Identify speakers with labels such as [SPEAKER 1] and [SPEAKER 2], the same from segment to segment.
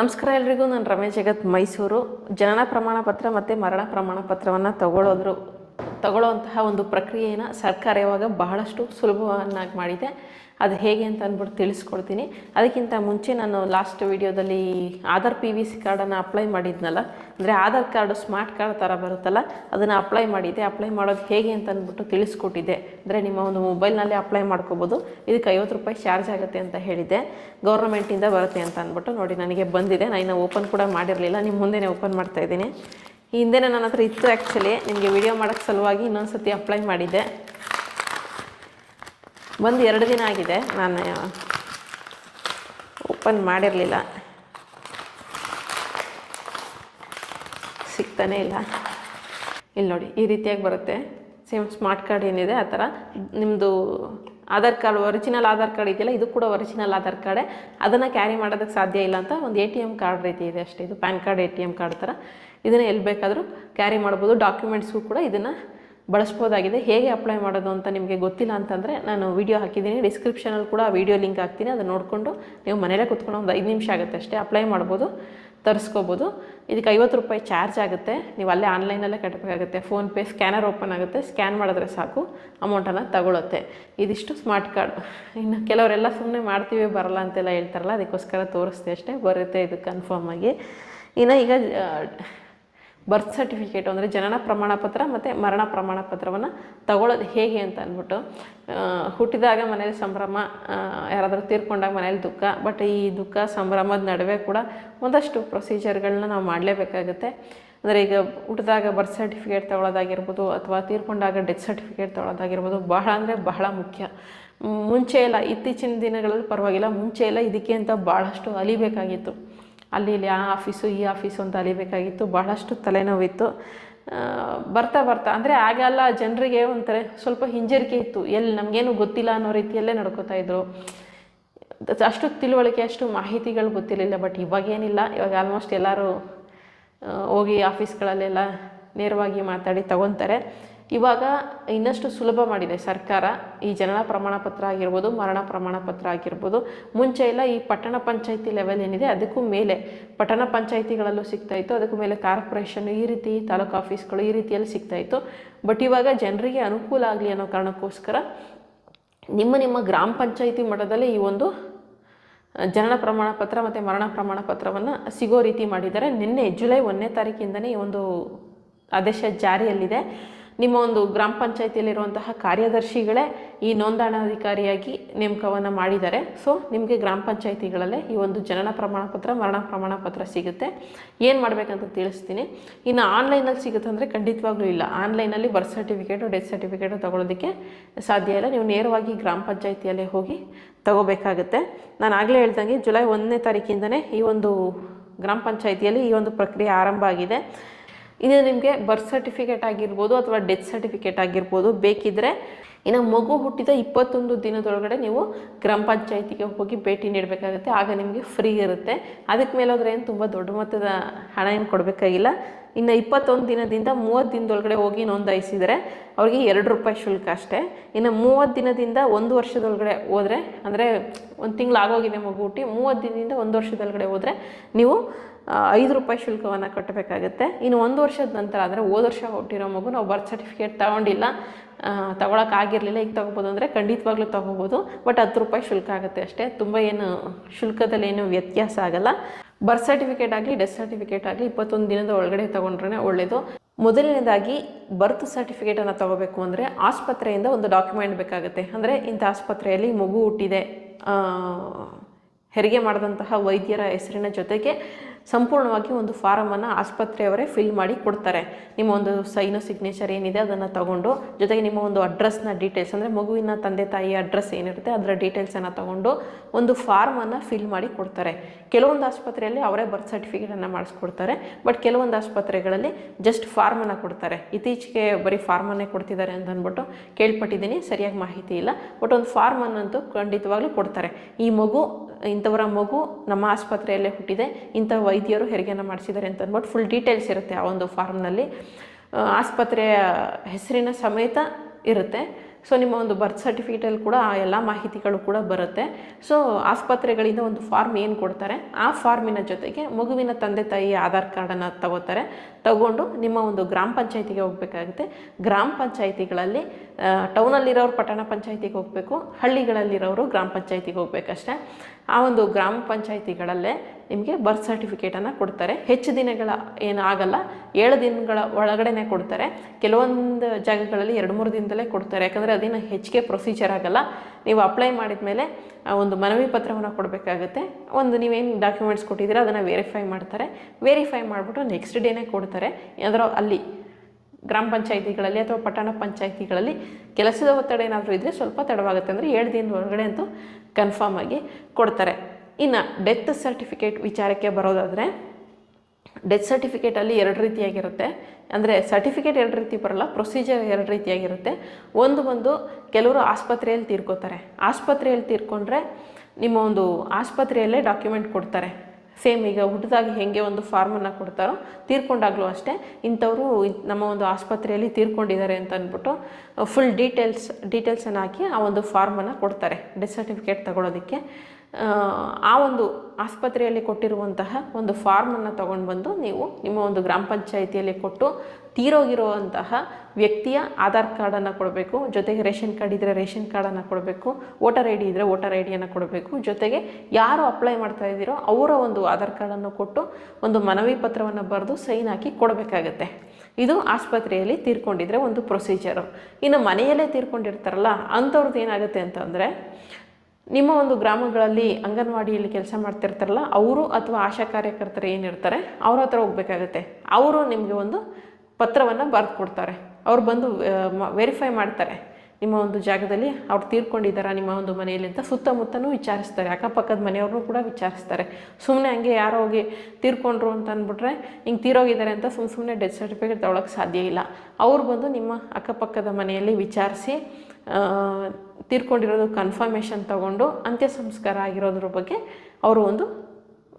[SPEAKER 1] ನಮಸ್ಕಾರ ಎಲ್ರಿಗೂ ನಾನು ರಮೇಶ್ ಜಗತ್ ಮೈಸೂರು. ಜನನ ಪ್ರಮಾಣ ಪತ್ರ ಮತ್ತು ಮರಣ ಪ್ರಮಾಣ ಪತ್ರವನ್ನು ತಗೊಳ್ಳೋದ್ರು ತಗೊಳ್ಳೋವಂತಹ ಒಂದು ಪ್ರಕ್ರಿಯೆಯನ್ನು ಸರ್ಕಾರ ಇವಾಗ ಬಹಳಷ್ಟು ಸುಲಭವನ್ನಾಗಿ ಮಾಡಿದೆ. ಅದು ಹೇಗೆ ಅಂತ ಅಂದ್ಬಿಟ್ಟು ತಿಳಿಸ್ಕೊಡ್ತೀನಿ. ಅದಕ್ಕಿಂತ ಮುಂಚೆ ನಾನು ಲಾಸ್ಟ್ ವೀಡಿಯೋದಲ್ಲಿ ಆಧಾರ್ ಪಿ ವಿ ಸಿ ಕಾರ್ಡನ್ನು ಅಪ್ಲೈ ಮಾಡಿದ್ನಲ್ಲ, ಅಂದರೆ ಆಧಾರ್ ಕಾರ್ಡು ಸ್ಮಾರ್ಟ್ ಕಾರ್ಡ್ ಥರ ಬರುತ್ತಲ್ಲ, ಅದನ್ನು ಅಪ್ಲೈ ಮಾಡಿದ್ದೆ. ಅಪ್ಲೈ ಮಾಡೋದು ಹೇಗೆ ಅಂತ ಅಂದ್ಬಿಟ್ಟು ತಿಳಿಸ್ಕೊಟ್ಟಿದ್ದೆ. ಅಂದರೆ ನಿಮ್ಮ ಒಂದು ಮೊಬೈಲ್ನಲ್ಲೇ ಅಪ್ಲೈ ಮಾಡ್ಕೋಬೋದು. ಇದಕ್ಕೆ ಐವತ್ತು ರೂಪಾಯಿ ಚಾರ್ಜ್ ಆಗುತ್ತೆ ಅಂತ ಹೇಳಿದ್ದೆ. ಗೌರ್ಮೆಂಟಿಂದ ಬರುತ್ತೆ ಅಂತ ಅಂದ್ಬಿಟ್ಟು ನೋಡಿ, ನನಗೆ ಬಂದಿದೆ. ನಾನು ಇನ್ನು ಓಪನ್ ಕೂಡ ಮಾಡಿರಲಿಲ್ಲ. ನಿಮ್ಮ ಮುಂದೆನೇ ಓಪನ್ ಮಾಡ್ತಾ ಇದ್ದೀನಿ. ಈ ಹಿಂದೆನೇ ನನ್ನ ಹತ್ರ ಇತ್ತು ಆ್ಯಕ್ಚುಲಿ ನಿಮಗೆ ವಿಡಿಯೋ ಮಾಡೋಕ್ಕೆ ಸಲುವಾಗಿ ಇನ್ನೊಂದು ಸತಿ ಅಪ್ಲೈ ಮಾಡಿದ್ದೆ. ಬಂದು ಎರಡು ದಿನ ಆಗಿದೆ. ನಾನು ಓಪನ್ ಮಾಡಿರಲಿಲ್ಲ. ಸಿಗ್ತಾನೇ ಇಲ್ಲ. ಇಲ್ಲಿ ನೋಡಿ, ಈ ರೀತಿಯಾಗಿ ಬರುತ್ತೆ. ಸೇಮ್ ಸ್ಮಾರ್ಟ್ ಕಾರ್ಡ್ ಏನಿದೆ, ಆ ಥರ. ನಿಮ್ಮದು Aadhaar card original Aadhaar card ಇದೆಯಲ್ಲ, ಇದು ಕೂಡ ಒರಿಜಿನಲ್ ಆಧಾರ್ ಕಾರ್ಡೇ. ಅದನ್ನು ಕ್ಯಾರಿ ಮಾಡೋದಕ್ಕೆ ಸಾಧ್ಯ ಇಲ್ಲ ಅಂತ ಒಂದು ಎ ಟಿ ಎಂ ಕಾರ್ಡ್ ರೀತಿ ಇದೆ ಅಷ್ಟೇ. ಇದು pan card, A T M card ಥರ ಇದನ್ನು ಎಲ್ಲಿ ಬೇಕಾದರೂ ಕ್ಯಾರಿ ಮಾಡ್ಬೋದು. ಡಾಕ್ಯುಮೆಂಟ್ಸು ಕೂಡ ಇದನ್ನು ಬಳಸ್ಬೋದಾಗಿದೆ. ಹೇಗೆ ಅಪ್ಲೈ ಮಾಡೋದು ಅಂತ ನಿಮಗೆ ಗೊತ್ತಿಲ್ಲ ಅಂತಂದರೆ ನಾನು ವೀಡಿಯೋ ಹಾಕಿದ್ದೀನಿ. ಡಿಸ್ಕ್ರಿಪ್ಷನಲ್ಲಿ ಕೂಡ ವೀಡಿಯೋ ಲಿಂಕ್ ಹಾಕ್ತೀನಿ. ಅದನ್ನು ನೋಡಿಕೊಂಡು ನೀವು ಮನೇಲೇ ಕುತ್ಕೊಂಡು ಒಂದು ಐದು ನಿಮಿಷ ಆಗುತ್ತೆ ಅಷ್ಟೇ. ಅಪ್ಲೈ ಮಾಡ್ಬೋದು. ತರಿಸ್ಕೋಬೋದು. ಇದಕ್ಕೆ ಐವತ್ತು ರೂಪಾಯಿ ಚಾರ್ಜ್ ಆಗುತ್ತೆ. ನೀವು ಅಲ್ಲೇ ಆನ್ಲೈನಲ್ಲೇ ಕಟ್ಟಬೇಕಾಗುತ್ತೆ ಫೋನ್ಪೇ ಸ್ಕ್ಯಾನರ್ ಓಪನ್ ಆಗುತ್ತೆ. ಸ್ಕ್ಯಾನ್ ಮಾಡಿದ್ರೆ ಸಾಕು. ಅಮೌಂಟನ್ನು ತಗೊಳುತ್ತೆ. ಇದಿಷ್ಟು ಸ್ಮಾರ್ಟ್ ಕಾರ್ಡ್. ಇನ್ನು ಕೆಲವರೆಲ್ಲ ಸುಮ್ಮನೆ ಮಾಡ್ತೀವಿ, ಬರಲ್ಲ ಅಂತೆಲ್ಲ ಹೇಳ್ತಾರಲ್ಲ, ಅದಕ್ಕೋಸ್ಕರ ತೋರಿಸ್ತೀವಿ ಅಷ್ಟೇ. ಬರುತ್ತೆ ಇದು ಕನ್ಫರ್ಮ್ ಆಗಿ. ಇನ್ನು ಈಗ ಬರ್ತ್ ಸರ್ಟಿಫಿಕೇಟು ಅಂದರೆ ಜನನ ಪ್ರಮಾಣ ಪತ್ರ ಮತ್ತು ಮರಣ ಪ್ರಮಾಣ ಪತ್ರವನ್ನು ತಗೊಳ್ಳೋದು ಹೇಗೆ ಅಂತ ಅಂದ್ಬಿಟ್ಟು ಹುಟ್ಟಿದಾಗ ಮನೇಲಿ ಸಂಭ್ರಮ ಯಾರಾದರೂ ತೀರ್ಕೊಂಡಾಗ ಮನೇಲಿ ದುಃಖ ಬಟ್ ಈ ದುಃಖ ಸಂಭ್ರಮದ ನಡುವೆ ಕೂಡ ಒಂದಷ್ಟು ಪ್ರೊಸೀಜರ್ಗಳನ್ನ ನಾವು ಮಾಡಲೇಬೇಕಾಗುತ್ತೆ. ಅಂದರೆ ಈಗ ಹುಟ್ಟಿದಾಗ ಬರ್ತ್ ಸರ್ಟಿಫಿಕೇಟ್ ತಗೊಳ್ಳೋದಾಗಿರ್ಬೋದು ಅಥವಾ ತೀರ್ಕೊಂಡಾಗ ಡೆತ್ ಸರ್ಟಿಫಿಕೇಟ್ ತಗೊಳ್ಳೋದಾಗಿರ್ಬೋದು ಬಹಳ ಅಂದರೆ ಬಹಳ ಮುಖ್ಯ. ಮುಂಚೆ ಇಲ್ಲ ಇತ್ತೀಚಿನ ದಿನಗಳಲ್ಲಿ ಪರವಾಗಿಲ್ಲ, ಮುಂಚೆ ಇಲ್ಲ ಇದಕ್ಕೆ ಅಂತ ಭಾಳಷ್ಟು ಅಲಿಬೇಕಾಗಿತ್ತು. ಅಲ್ಲಿ ಇಲ್ಲಿ ಆ ಆಫೀಸು, ಈ ಆಫೀಸು ಅಂತ ಅಲಿಬೇಕಾಗಿತ್ತು ಬಹಳಷ್ಟು ತಲೆನೋವಿತ್ತು. ಬರ್ತಾ ಬರ್ತಾ, ಅಂದರೆ ಆಗೆಲ್ಲ ಜನರಿಗೆ ಒಂಥರ ಸ್ವಲ್ಪ ಹಿಂಜರಿಕೆ ಇತ್ತು. ಎಲ್ಲಿ ನಮಗೇನು ಗೊತ್ತಿಲ್ಲ ಅನ್ನೋ ರೀತಿಯಲ್ಲೇ ನಡ್ಕೋತಾ ಇದ್ರು. ಅಷ್ಟು ತಿಳುವಳಿಕೆ, ಅಷ್ಟು ಮಾಹಿತಿಗಳು ಗೊತ್ತಿರಲಿಲ್ಲ ಬಟ್ ಇವಾಗೇನಿಲ್ಲ. ಇವಾಗ ಆಲ್ಮೋಸ್ಟ್ ಎಲ್ಲರೂ ಹೋಗಿ ಆಫೀಸ್ಗಳಲ್ಲೆಲ್ಲ ನೇರವಾಗಿ ಮಾತಾಡಿ ತಗೊತಾರೆ. ಇವಾಗ ಇನ್ನಷ್ಟು ಸುಲಭ ಮಾಡಿದೆ ಸರ್ಕಾರ. ಈ ಜನನ ಪ್ರಮಾಣ ಪತ್ರ ಆಗಿರ್ಬೋದು, ಮರಣ ಪ್ರಮಾಣ ಪತ್ರ ಆಗಿರ್ಬೋದು, ಮುಂಚೆ ಎಲ್ಲ ಈ ಪಟ್ಟಣ ಪಂಚಾಯತಿ ಲೆವೆಲ್ ಏನಿದೆ, ಅದಕ್ಕೂ ಮೇಲೆ ಪಟ್ಟಣ ಪಂಚಾಯತಿಗಳಲ್ಲೂ ಸಿಗ್ತಾಯಿತ್ತು ಅದಕ್ಕೂ ಮೇಲೆ ಕಾರ್ಪೊರೇಷನ್ ಈ ರೀತಿ, ತಾಲೂಕು ಆಫೀಸ್ಗಳು ಈ ರೀತಿಯಲ್ಲಿ ಸಿಗ್ತಾಯಿತ್ತು ಬಟ್ ಇವಾಗ ಜನರಿಗೆ ಅನುಕೂಲ ಆಗಲಿ ಅನ್ನೋ ಕಾರಣಕ್ಕೋಸ್ಕರ ನಿಮ್ಮ ನಿಮ್ಮ ಗ್ರಾಮ ಪಂಚಾಯಿತಿ ಮಟ್ಟದಲ್ಲಿ ಈ ಒಂದು ಜನನ ಪ್ರಮಾಣ ಪತ್ರ ಮತ್ತು ಮರಣ ಪ್ರಮಾಣ ಪತ್ರವನ್ನು ಸಿಗೋ ರೀತಿ ಮಾಡಿದ್ದಾರೆ. ನಿನ್ನೆ ಜುಲೈ ಒಂದನೇ ತಾರೀಕಿಂದನೇ ಈ ಒಂದು ಆದೇಶ ಜಾರಿಯಲ್ಲಿದೆ. ನಿಮ್ಮ ಒಂದು ಗ್ರಾಮ ಪಂಚಾಯತಿಯಲ್ಲಿರುವಂತಹ ಕಾರ್ಯದರ್ಶಿಗಳೇ ಈ ನೋಂದಣಾಧಿಕಾರಿಯಾಗಿ ನೇಮಕವನ್ನು ಮಾಡಿದ್ದಾರೆ. ಸೊ ನಿಮಗೆ ಗ್ರಾಮ ಪಂಚಾಯತಿಗಳಲ್ಲೇ ಈ ಒಂದು ಜನನ ಪ್ರಮಾಣ ಪತ್ರ, ಮರಣ ಪ್ರಮಾಣ ಪತ್ರ ಸಿಗುತ್ತೆ. ಏನು ಮಾಡಬೇಕಂತ ತಿಳಿಸ್ತೀನಿ. ಇನ್ನು ಆನ್ಲೈನಲ್ಲಿ ಸಿಗುತ್ತೆ ಅಂದರೆ ಖಂಡಿತವಾಗ್ಲೂ ಇಲ್ಲ. ಆನ್ಲೈನಲ್ಲಿ ಬರ್ತ್ ಸರ್ಟಿಫಿಕೇಟು, ಡೆತ್ ಸರ್ಟಿಫಿಕೇಟು ತೊಗೊಳೋದಕ್ಕೆ ಸಾಧ್ಯ ಇಲ್ಲ. ನೀವು ನೇರವಾಗಿ ಗ್ರಾಮ ಪಂಚಾಯತಿಯಲ್ಲೇ ಹೋಗಿ ತಗೋಬೇಕಾಗುತ್ತೆ. ನಾನು ಆಗಲೇ ಹೇಳ್ದಂಗೆ ಜುಲೈ ಒಂದನೇ ತಾರೀಕಿಂದನೇ ಈ ಒಂದು ಗ್ರಾಮ ಪಂಚಾಯತಿಯಲ್ಲಿ ಈ ಒಂದು ಪ್ರಕ್ರಿಯೆ ಆರಂಭ ಆಗಿದೆ. ಇದು ನಿಮಗೆ ಬರ್ತ್ ಸರ್ಟಿಫಿಕೇಟ್ ಆಗಿರ್ಬೋದು ಅಥವಾ ಡೆತ್ ಸರ್ಟಿಫಿಕೇಟ್ ಆಗಿರ್ಬೋದು ಬೇಕಿದ್ದರೆ ಇನ್ನು ಮಗು ಹುಟ್ಟಿದ ಇಪ್ಪತ್ತೊಂದು ದಿನದೊಳಗಡೆ ನೀವು ಗ್ರಾಮ ಪಂಚಾಯಿತಿಗೆ ಹೋಗಿ ಭೇಟಿ ನೀಡಬೇಕಾಗುತ್ತೆ. ಆಗ ನಿಮಗೆ ಫ್ರೀ ಇರುತ್ತೆ. ಅದಕ್ಕೆ ಮೇಲೆ ಹೋದ್ರೆ ಏನು ತುಂಬ ದೊಡ್ಡ ಮೊತ್ತದ ಹಣ ಏನು ಕೊಡಬೇಕಾಗಿಲ್ಲ. ಇನ್ನು ಇಪ್ಪತ್ತೊಂದು ದಿನದಿಂದ ಮೂವತ್ತು ದಿನದೊಳಗಡೆ ಹೋಗಿ ನೋಂದಾಯಿಸಿದರೆ ಅವ್ರಿಗೆ ಎರಡು ರೂಪಾಯಿ ಶುಲ್ಕ ಅಷ್ಟೇ. ಇನ್ನು ಮೂವತ್ತು ದಿನದಿಂದ ಒಂದು ವರ್ಷದೊಳಗಡೆ ಹೋದರೆ, ಅಂದರೆ ಒಂದು ತಿಂಗಳು ಆಗೋಗಿದೆ ಮಗು ಹುಟ್ಟಿ, ಮೂವತ್ತು ದಿನದಿಂದ ಒಂದು ವರ್ಷದೊಳಗಡೆ ಹೋದರೆ ನೀವು ಐದು ರೂಪಾಯಿ ಶುಲ್ಕವನ್ನು ಕಟ್ಟಬೇಕಾಗುತ್ತೆ ಇನ್ನು ಒಂದು ವರ್ಷದ ನಂತರ ಅಂದರೆ ಹೋದ ವರ್ಷ ಹುಟ್ಟಿರೋ ಮಗು ನಾವು ಬರ್ತ್ ಸರ್ಟಿಫಿಕೇಟ್ ತಗೊಂಡಿಲ್ಲ. ತಗೊಳಕ್ಕಾಗಿರಲಿಲ್ಲ ಈಗ ತೊಗೋಬೋದು ಅಂದರೆ ಖಂಡಿತವಾಗ್ಲೂ ತೊಗೋಬೋದು. ಬಟ್ ಹತ್ತು ರೂಪಾಯಿ ಶುಲ್ಕ ಆಗುತ್ತೆ ಅಷ್ಟೇ. ತುಂಬ ಏನು ಶುಲ್ಕದಲ್ಲಿ ಏನು ವ್ಯತ್ಯಾಸ ಆಗಲ್ಲ. ಬರ್ತ್ ಸರ್ಟಿಫಿಕೇಟ್ ಆಗಲಿ ಡೆತ್ ಸರ್ಟಿಫಿಕೇಟ್ ಆಗಲಿ ಇಪ್ಪತ್ತೊಂದು ದಿನದ ಒಳಗಡೆ ತೊಗೊಂಡ್ರೆ ಒಳ್ಳೆಯದು ಮೊದಲನೇದಾಗಿ ಬರ್ತ್ ಸರ್ಟಿಫಿಕೇಟನ್ನು ತೊಗೋಬೇಕು ಅಂದರೆ ಆಸ್ಪತ್ರೆಯಿಂದ ಒಂದು ಡಾಕ್ಯುಮೆಂಟ್ ಬೇಕಾಗುತ್ತೆ. ಅಂದರೆ ಇಂಥ ಆಸ್ಪತ್ರೆಯಲ್ಲಿ ಮಗು ಹುಟ್ಟಿದೆ. ಹೆರಿಗೆ ಮಾಡಿದಂತಹ ವೈದ್ಯರ ಹೆಸರಿನ ಜೊತೆಗೆ ಸಂಪೂರ್ಣವಾಗಿ ಒಂದು ಫಾರಮನ್ನು ಆಸ್ಪತ್ರೆಯವರೇ ಫಿಲ್ ಮಾಡಿ ಕೊಡ್ತಾರೆ. ನಿಮ್ಮ ಒಂದು ಸೈನು ಸಿಗ್ನೇಚರ್ ಏನಿದೆ ಅದನ್ನು ತಗೊಂಡು, ಜೊತೆಗೆ ನಿಮ್ಮ ಒಂದು ಅಡ್ರೆಸ್ನ ಡೀಟೇಲ್ಸ್ ಅಂದರೆ ಮಗುವಿನ ತಂದೆ ತಾಯಿ ಅಡ್ರೆಸ್ ಏನಿರುತ್ತೆ ಅದರ ಡೀಟೇಲ್ಸನ್ನು ತಗೊಂಡು ಒಂದು ಫಾರ್ಮನ್ನು ಫಿಲ್ ಮಾಡಿ ಕೊಡ್ತಾರೆ. ಕೆಲವೊಂದು ಆಸ್ಪತ್ರೆಯಲ್ಲಿ ಅವರೇ ಬರ್ತ್ ಸರ್ಟಿಫಿಕೇಟನ್ನು ಮಾಡಿಸ್ಕೊಡ್ತಾರೆ ಬಟ್ ಕೆಲವೊಂದು ಆಸ್ಪತ್ರೆಗಳಲ್ಲಿ ಜಸ್ಟ್ ಫಾರ್ಮನ್ನು ಕೊಡ್ತಾರೆ. ಇತ್ತೀಚೆಗೆ ಬರೀ ಫಾರ್ಮನ್ನೇ ಕೊಡ್ತಿದ್ದಾರೆ ಅಂತ ಅಂದ್ಬಿಟ್ಟು ಕೇಳ್ಪಟ್ಟಿದ್ದೀನಿ, ಸರಿಯಾಗಿ ಮಾಹಿತಿ ಇಲ್ಲ. ಬಟ್ ಒಂದು ಫಾರ್ಮನ್ನಂತೂ ಖಂಡಿತವಾಗ್ಲೂ ಕೊಡ್ತಾರೆ. ಈ ಮಗು, ಇಂಥವರ ಮಗು ನಮ್ಮ ಆಸ್ಪತ್ರೆಯಲ್ಲೇ ಹುಟ್ಟಿದೆ, ಇಂಥ ವೈದ್ಯರು ಹೆರಿಗೆಯನ್ನು ಮಾಡಿಸಿದ್ದಾರೆ ಅಂತ ಅಂದ್ಬಿಟ್ಟು ಫುಲ್ ಡೀಟೇಲ್ಸ್ ಇರುತ್ತೆ ಆ ಒಂದು ಫಾರ್ಮ್ನಲ್ಲಿ ಆಸ್ಪತ್ರೆಯ ಹೆಸರಿನ ಸಮೇತ ಇರುತ್ತೆ. ಸೊ ನಿಮ್ಮ ಒಂದು ಬರ್ತ್ ಸರ್ಟಿಫಿಕೇಟಲ್ಲಿ ಕೂಡ ಆ ಎಲ್ಲ ಮಾಹಿತಿಗಳು ಕೂಡ ಬರುತ್ತೆ. ಸೊ ಆಸ್ಪತ್ರೆಗಳಿಂದ ಒಂದು ಫಾರ್ಮ್ ಏನು ಕೊಡ್ತಾರೆ? ಆ ಫಾರ್ಮಿನ ಜೊತೆಗೆ ಮಗುವಿನ ತಂದೆ ತಾಯಿ ಆಧಾರ್ ಕಾರ್ಡನ್ನು ತಗೋತಾರೆ. ತಗೊಂಡು ನಿಮ್ಮ ಒಂದು ಗ್ರಾಮ ಪಂಚಾಯಿತಿಗೆ ಹೋಗಬೇಕಾಗುತ್ತೆ. ಗ್ರಾಮ ಪಂಚಾಯಿತಿಗಳಲ್ಲಿ ಟೌನಲ್ಲಿರೋರು ಪಟ್ಟಣ ಪಂಚಾಯಿತಿಗೆ ಹೋಗಬೇಕು. ಹಳ್ಳಿಗಳಲ್ಲಿರೋರು ಗ್ರಾಮ ಪಂಚಾಯತಿಗೆ ಹೋಗ್ಬೇಕಷ್ಟೇ. ಆ ಒಂದು ಗ್ರಾಮ ಪಂಚಾಯಿತಿಗಳಲ್ಲೇ ನಿಮಗೆ ಬರ್ತ್ ಸರ್ಟಿಫಿಕೇಟನ್ನು ಕೊಡ್ತಾರೆ. ಹೆಚ್ಚು ದಿನಗಳ ಏನು ಆಗಲ್ಲ, ಏಳು ದಿನಗಳ ಒಳಗಡೆನೆ ಕೊಡ್ತಾರೆ. ಕೆಲವೊಂದು ಜಾಗಗಳಲ್ಲಿ ಎರಡು ಮೂರು ದಿನದಲ್ಲೇ ಕೊಡ್ತಾರೆ. ಯಾಕಂದರೆ ಅದೇನು ಹೆಚ್ಚಿಗೆ ಪ್ರೊಸೀಜರ್ ಆಗಲ್ಲ. ನೀವು ಅಪ್ಲೈ ಮಾಡಿದ ಮೇಲೆ ಒಂದು ಮನವಿ ಪತ್ರವನ್ನು ಕೊಡಬೇಕಾಗುತ್ತೆ. ಒಂದು ನೀವೇನು ಡಾಕ್ಯುಮೆಂಟ್ಸ್ ಕೊಟ್ಟಿದ್ದೀರಾ, ಅದನ್ನು ವೆರಿಫೈ ಮಾಡ್ತಾರೆ. ವೆರಿಫೈ ಮಾಡಿಬಿಟ್ಟು ನೆಕ್ಸ್ಟ್ ಡೇನೇ ಕೊಡ್ತಾರೆ. ಅದರ ಅಲ್ಲಿ ಗ್ರಾಮ ಪಂಚಾಯಿತಿಗಳಲ್ಲಿ ಅಥವಾ ಪಟ್ಟಣ ಪಂಚಾಯಿತಿಗಳಲ್ಲಿ ಕೆಲಸದ ಒತ್ತಡ ಏನಾದರೂ ಇದ್ದರೆ ಸ್ವಲ್ಪ ತಡವಾಗುತ್ತೆ ಅಂದರೆ ಏಳು ದಿನದ ಒಳಗಡೆ ಅಂತೂ ಕನ್ಫರ್ಮ್ ಆಗಿ ಕೊಡ್ತಾರೆ. ಇನ್ನು ಡೆತ್ ಸರ್ಟಿಫಿಕೇಟ್ ವಿಚಾರಕ್ಕೆ ಬರೋದಾದರೆ ಡೆತ್ ಸರ್ಟಿಫಿಕೇಟಲ್ಲಿ ಎರಡು ರೀತಿಯಾಗಿರುತ್ತೆ. ಅಂದರೆ ಸರ್ಟಿಫಿಕೇಟ್ ಎರಡು ರೀತಿ ಬರಲ್ಲ ಪ್ರೊಸೀಜರ್ ಎರಡು ರೀತಿಯಾಗಿರುತ್ತೆ. ಒಂದು ಬಂದು ಕೆಲವರು ಆಸ್ಪತ್ರೆಯಲ್ಲಿ ತೀರ್ಕೋತಾರೆ. ಆಸ್ಪತ್ರೆಯಲ್ಲಿ ತೀರ್ಕೊಂಡ್ರೆ ನಿಮ್ಮ ಒಂದು ಆಸ್ಪತ್ರೆಯಲ್ಲೇ ಡಾಕ್ಯುಮೆಂಟ್ ಕೊಡ್ತಾರೆ. ಸೇಮ್ ಈಗ ಹುಟ್ಟಿದಾಗ ಹೇಗೆ ಒಂದು ಫಾರ್ಮನ್ನು ಕೊಡ್ತಾರೋ ತೀರ್ಕೊಂಡಾಗಲೂ ಅಷ್ಟೇ ಇಂಥವರು ನಮ್ಮ ಒಂದು ಆಸ್ಪತ್ರೆಯಲ್ಲಿ ತೀರ್ಕೊಂಡಿದ್ದಾರೆ ಅಂತ ಅಂದ್ಬಿಟ್ಟು ಫುಲ್ ಡೀಟೇಲ್ಸ್ ಡೀಟೇಲ್ಸನ್ನು ಹಾಕಿ ಆ ಒಂದು ಫಾರ್ಮನ್ನು ಕೊಡ್ತಾರೆ ಡೆತ್ ಸರ್ಟಿಫಿಕೇಟ್ ತಗೊಳ್ಳೋದಕ್ಕೆ ಆ ಒಂದು ಆಸ್ಪತ್ರೆಯಲ್ಲಿ ಕೊಟ್ಟಿರುವಂತಹ ಒಂದು ಫಾರ್ಮನ್ನು ತಗೊಂಡು ಬಂದು ನೀವು ನಿಮ್ಮ ಒಂದು ಗ್ರಾಮ ಪಂಚಾಯಿತಿಯಲ್ಲಿ ಕೊಟ್ಟು ತೀರೋಗಿರುವಂತಹ ವ್ಯಕ್ತಿಯ ಆಧಾರ್ ಕಾರ್ಡನ್ನು ಕೊಡಬೇಕು. ಜೊತೆಗೆ ರೇಷನ್ ಕಾರ್ಡ್ ಇದ್ದರೆ ರೇಷನ್ ಕಾರ್ಡನ್ನು ಕೊಡಬೇಕು. ವೋಟರ್ ಐ ಡಿ ಇದ್ದರೆ ವೋಟರ್ ಐ ಡಿಯನ್ನು ಕೊಡಬೇಕು. ಜೊತೆಗೆ ಯಾರು ಅಪ್ಲೈ ಮಾಡ್ತಾ ಇದ್ದೀರೋ ಅವರ ಒಂದು ಆಧಾರ್ ಕಾರ್ಡನ್ನು ಕೊಟ್ಟು ಒಂದು ಮನವಿ ಪತ್ರವನ್ನು ಬರೆದು ಸೈನ್ ಹಾಕಿ ಕೊಡಬೇಕಾಗತ್ತೆ. ಇದು ಆಸ್ಪತ್ರೆಯಲ್ಲಿ ತೀರ್ಕೊಂಡಿದ್ರೆ ಒಂದು ಪ್ರೊಸೀಜರು ಇನ್ನು ಮನೆಯಲ್ಲೇ ತೀರ್ಕೊಂಡಿರ್ತಾರಲ್ಲ, ಅಂಥವ್ರದ್ದು ಏನಾಗುತ್ತೆ ಅಂತಂದರೆ ನಿಮ್ಮ ಒಂದು ಗ್ರಾಮಗಳಲ್ಲಿ ಅಂಗನವಾಡಿಯಲ್ಲಿ ಕೆಲಸ ಮಾಡ್ತಿರ್ತಾರಲ್ಲ, ಅವರು ಅಥವಾ ಆಶಾ ಕಾರ್ಯಕರ್ತರು ಏನಿರ್ತಾರೆ ಅವ್ರ ಹತ್ರ ಹೋಗ್ಬೇಕಾಗತ್ತೆ. ಅವರು ನಿಮಗೆ ಒಂದು ಪತ್ರವನ್ನು ಬರೆದು ಕೊಡ್ತಾರೆ ಅವ್ರು ಬಂದು ವೆರಿಫೈ ಮಾಡ್ತಾರೆ. ನಿಮ್ಮ ಒಂದು ಜಾಗದಲ್ಲಿ ಅವ್ರು ತೀರ್ಕೊಂಡಿದ್ದಾರಾ ನಿಮ್ಮ ಒಂದು ಮನೆಯಲ್ಲಿ ಅಂತ ಸುತ್ತಮುತ್ತನೂ ವಿಚಾರಿಸ್ತಾರೆ. ಅಕ್ಕಪಕ್ಕದ ಮನೆಯವ್ರನ್ನೂ ಕೂಡ ವಿಚಾರಿಸ್ತಾರೆ. ಸುಮ್ಮನೆ ಹಂಗೆ ಯಾರೋ ಹೋಗಿ ತೀರ್ಕೊಂಡ್ರು ಅಂತ ಅಂದ್ಬಿಟ್ರೆ, ಹಿಂಗೆ ತೀರೋಗಿದ್ದಾರೆ ಅಂತ ಸುಮ್ಮ ಸುಮ್ಮನೆ ಡೆತ್ ಸರ್ಟಿಫಿಕೇಟ್ ತೊಗೊಳಕ್ಕೆ ಸಾಧ್ಯ ಇಲ್ಲ. ಅವ್ರು ಬಂದು ನಿಮ್ಮ ಅಕ್ಕಪಕ್ಕದ ಮನೆಯಲ್ಲಿ ವಿಚಾರಿಸಿ ತೀರ್ಕೊಂಡಿರೋದು ಕನ್ಫರ್ಮೇಷನ್ ತಗೊಂಡು ಅಂತ್ಯ ಸಂಸ್ಕಾರ ಆಗಿರೋದ್ರ ಬಗ್ಗೆ ಅವರು ಒಂದು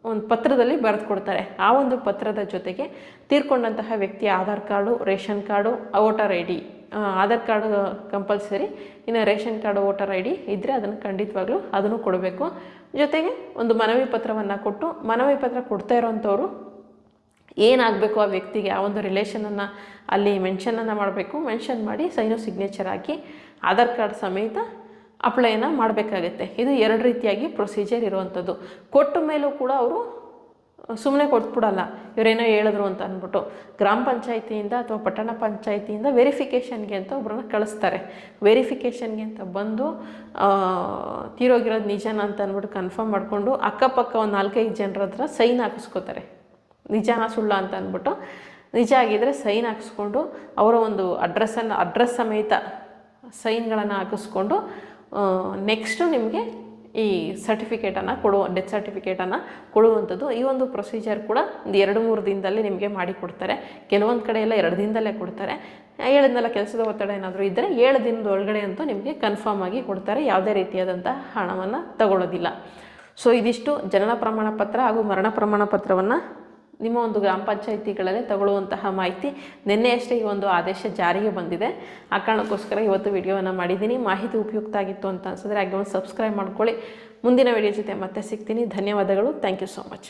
[SPEAKER 1] ಒಂದು ಪತ್ರದಲ್ಲಿ ಬರೆದು ಕೊಡ್ತಾರೆ ಆ ಒಂದು ಪತ್ರದ ಜೊತೆಗೆ ತೀರ್ಕೊಂಡಂತಹ ವ್ಯಕ್ತಿಯ Aadhaar card, ration card, voter I D Aadhaar card compulsory ಇನ್ನು ration card, voter I D ಇದ್ದರೆ ಅದನ್ನು ಖಂಡಿತವಾಗ್ಲೂ ಅದನ್ನು ಕೊಡಬೇಕು. ಜೊತೆಗೆ ಒಂದು ಮನವಿ ಪತ್ರವನ್ನು ಕೊಟ್ಟು ಮನವಿ ಪತ್ರ ಕೊಡ್ತಾ ಇರೋವಂಥವ್ರು ಏನಾಗಬೇಕು ಆ ವ್ಯಕ್ತಿಗೆ ಆ ಒಂದು ರಿಲೇಷನನ್ನು ಅಲ್ಲಿ ಮೆನ್ಷನನ್ನು ಮಾಡಬೇಕು. ಮೆನ್ಷನ್ ಮಾಡಿ ಸೈನು ಸಿಗ್ನೇಚರ್ ಹಾಕಿ ಆಧಾರ್ ಕಾರ್ಡ್ ಸಮೇತ ಅಪ್ಲೈನ ಮಾಡಬೇಕಾಗತ್ತೆ. ಇದು ಎರಡು ರೀತಿಯಾಗಿ ಪ್ರೊಸೀಜರ್ ಇರುವಂಥದ್ದು. ಕೊಟ್ಟ ಮೇಲೂ ಕೂಡ ಅವರು ಸುಮ್ಮನೆ ಕೊಟ್ಬಿಡಲ್ಲ. ಇವರೇನೋ ಹೇಳಿದ್ರು ಅಂತ ಅಂದ್ಬಿಟ್ಟು ಗ್ರಾಮ ಪಂಚಾಯಿತಿಯಿಂದ ಅಥವಾ ಪಟ್ಟಣ ಪಂಚಾಯಿತಿಯಿಂದ ವೆರಿಫಿಕೇಷನ್ಗೆ ಅಂತ ಒಬ್ಬರನ್ನ ಕಳಿಸ್ತಾರೆ. ವೆರಿಫಿಕೇಷನ್ಗೆ ಅಂತ ಬಂದು ತೀರೋಗಿರೋದು ನಿಜನ ಅಂತ ಅಂದ್ಬಿಟ್ಟು ಕನ್ಫರ್ಮ್ ಮಾಡಿಕೊಂಡು ಅಕ್ಕಪಕ್ಕ ಒಂದು ನಾಲ್ಕೈದು ಜನರ ಹತ್ರ ಸೈನ್ ಹಾಕಿಸ್ಕೋತಾರೆ. ನಿಜನ ಸುಳ್ಳ ಅಂತ ಅಂದ್ಬಿಟ್ಟು ನಿಜ ಆಗಿದ್ದರೆ ಸೈನ್ ಹಾಕಿಸ್ಕೊಂಡು ಅವರ ಒಂದು ಅಡ್ರೆಸ್ಸನ್ನು, ಅಡ್ರೆಸ್ ಸಮೇತ ಸೈನ್ಗಳನ್ನು ಹಾಕಿಸ್ಕೊಂಡು ನೆಕ್ಸ್ಟು ನಿಮಗೆ ಈ ಸರ್ಟಿಫಿಕೇಟನ್ನು ಕೊಡುವ ಡೆತ್ ಸರ್ಟಿಫಿಕೇಟನ್ನು ಕೊಡುವಂಥದ್ದು. ಈ ಒಂದು ಪ್ರೊಸೀಜರ್ ಕೂಡ ಒಂದು ಎರಡು ಮೂರು ದಿನದಲ್ಲಿ ನಿಮಗೆ ಮಾಡಿಕೊಡ್ತಾರೆ ಕೆಲವೊಂದು ಕಡೆ ಎಲ್ಲ ಎರಡು ದಿನದಲ್ಲೇ ಕೊಡ್ತಾರೆ. ಹೇಳಿದ್ನಲ್ಲ ಕೆಲಸದ ಒತ್ತಡ ಏನಾದರೂ ಇದ್ದರೆ ಏಳು ದಿನದ ಒಳಗಡೆ ಅಂತೂ ನಿಮಗೆ ಕನ್ಫರ್ಮ್ ಆಗಿ ಕೊಡ್ತಾರೆ. ಯಾವುದೇ ರೀತಿಯಾದಂಥ ಹಣವನ್ನು ತಗೊಳ್ಳೋದಿಲ್ಲ. ಸೊ ಇದಿಷ್ಟು ಜನನ ಪ್ರಮಾಣ ಪತ್ರ ಹಾಗೂ ಮರಣ ಪ್ರಮಾಣ ಪತ್ರವನ್ನು ನಿಮ್ಮ ಒಂದು ಗ್ರಾಮ ಪಂಚಾಯಿತಿಗಳಲ್ಲಿ ತಗೊಳ್ಳುವಂತಹ ಮಾಹಿತಿ ನಿನ್ನೆಯಷ್ಟೇ ಈ ಒಂದು ಆದೇಶ ಜಾರಿಗೆ ಬಂದಿದೆ. ಆ ಕಾರಣಕ್ಕೋಸ್ಕರ ಇವತ್ತು ವಿಡಿಯೋವನ್ನು ಮಾಡಿದ್ದೀನಿ. ಮಾಹಿತಿ ಉಪಯುಕ್ತ ಆಗಿತ್ತು ಅಂತ ಅನ್ಸಿದ್ರೆ ಹಾಗೆ ಒಂದು ಸಬ್ಸ್ಕ್ರೈಬ್ ಮಾಡ್ಕೊಳ್ಳಿ. ಮುಂದಿನ ವಿಡಿಯೋ ಜೊತೆ ಮತ್ತೆ ಸಿಗ್ತೀನಿ. ಧನ್ಯವಾದಗಳು. Thank you so much